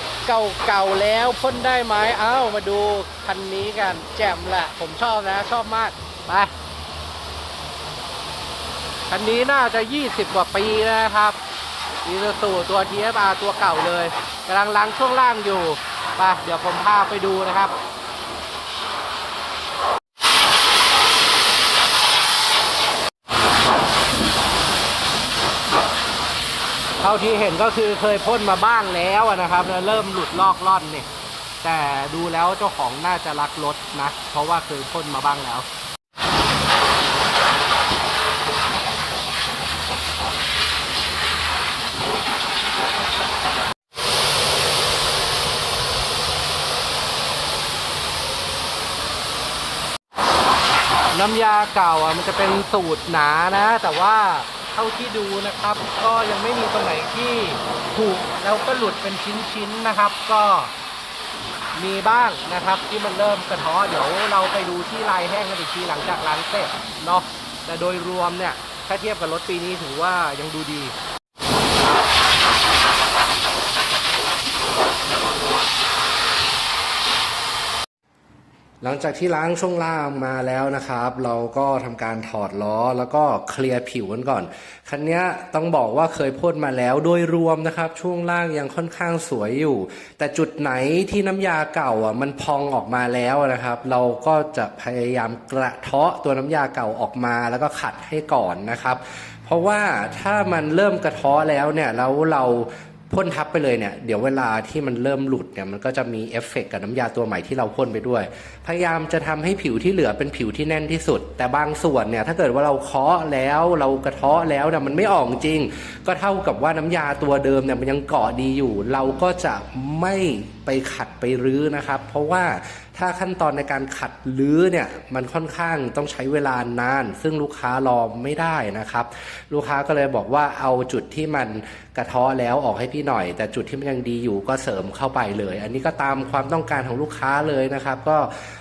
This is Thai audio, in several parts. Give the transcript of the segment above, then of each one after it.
ถเก่าๆแล้วพ่นได้ไหมเอ้ามาดูคันนี้กัน แจ่มแหละ ผมชอบนะ ชอบมากไปคันนี้น่าจะ 20 กว่าปีนะครับอีซูซูตัว TFR ตัวเก่าเลยกำลังล้างช่วงล่างอยู่ไปเดี๋ยวผมพาไปดูนะครับ ท่าที่เห็นก็คือเคยพ่นมาบ้างแล้วนะครับแล้วเริ่มหลุดลอกล่อนเนี่ยแต่ดูแล้วเจ้าของน่าจะรักรถนะ เพราะว่าเคยพ่นมาบ้างแล้วน้ำยาเก่าอะมันจะเป็นสูตรหนานะ แต่ว่า เท่าที่ดูนะครับ ก็ยังไม่มีตรงไหนที่ถูกแล้วก็หลุดเป็นชิ้นๆนะครับ ก็มีบ้างนะครับที่มันเริ่มกระท้อเดี๋ยวเราไปดูที่ลายแห้งกันอีกทีหลังจากล้างเสร็จเนาะแต่โดยรวมเนี่ยถ้าเทียบกับรถปีนี้ถือว่ายังดูดี หลังจากที่ล้างช่วงล่างมาแล้วนะครับ เราก็ทำการถอดล้อแล้วก็เคลียร์ผิวกันก่อน คันนี้ต้องบอกว่าเคยพ่นมาแล้วโดยรวมนะครับ ช่วงล่างยังค่อนข้างสวยอยู่ แต่จุดไหนที่น้ำยาเก่าอะมันพองออกมาแล้วนะครับ เราก็จะพยายามกระเทาะตัวน้ำยาเก่าออกมา แล้วก็ขัดให้ก่อนนะครับ เพราะว่าถ้ามันเริ่มกระเทาะแล้วเนี่ยแล้วเรา พ่นทับไปเลยเนี่ยเดี๋ยวเวลาที่มันเริ่มหลุดเนี่ยมันก็จะมีเอฟเฟกต์กับน้ำยาตัวใหม่ที่เราพ่นไปด้วย พยายามจะทำให้ผิวที่เหลือเป็นผิวที่แน่นที่สุด แต่บางส่วนเนี่ยถ้าเกิดว่าเราเคาะแล้วเรากระเทาะแล้วเนี่ยมันไม่ออกจริง ก็เท่ากับว่าน้ำยาตัวเดิมเนี่ยมันยังเกาะดีอยู่ เราก็จะไม่ ไปขัดไปรื้อนะครับ เพราะว่าถ้าขั้นตอนในการขัดรื้อเนี่ยมันค่อนข้างต้องใช้เวลานาน ซึ่งลูกค้ารอไม่ได้นะครับ ลูกค้าก็เลยบอกว่าเอาจุดที่มันกระเทาะแล้วออกให้พี่หน่อย แต่จุดที่มันยังดีอยู่ก็เสริมเข้าไปเลย อันนี้ก็ตามความต้องการของลูกค้าเลยนะครับ ก็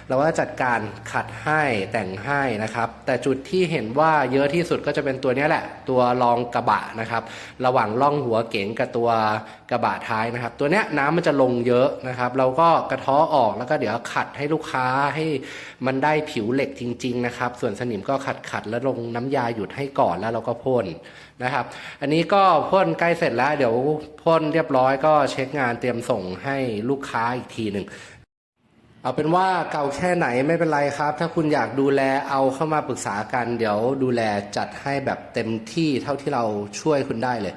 เราก็จัดการขัดให้แต่งให้นะครับ แต่จุดที่เห็นว่าเยอะที่สุดก็จะเป็นตัวนี้แหละ ตัวรองกระบะนะครับ ระหว่างล่องหัวเก๋งกับตัวกระบะท้ายนะครับ ตัวเนี้ยน้ำมันจะลงเยอะนะครับ เราก็กระเทาะออกแล้วก็เดี๋ยวขัดให้ลูกค้าให้มันได้ผิวเหล็กจริง ๆ นะครับ ส่วนสนิมก็ขัดขัดแล้วลงน้ำยาหยุดให้ก่อนแล้วเราก็พ่นนะครับ อันนี้ก็พ่นใกล้เสร็จแล้ว เดี๋ยวพ่นเรียบร้อยก็เช็คงานเตรียมส่งให้ลูกค้าอีกทีหนึ่งเอาเป็นว่าเก่าแค่ไหนไม่เป็นไรครับ ถ้าคุณอยากดูแลเอาเข้ามาปรึกษากัน เดี๋ยวดูแลจัดให้แบบเต็มที่เท่าที่เราช่วยคุณได้เลย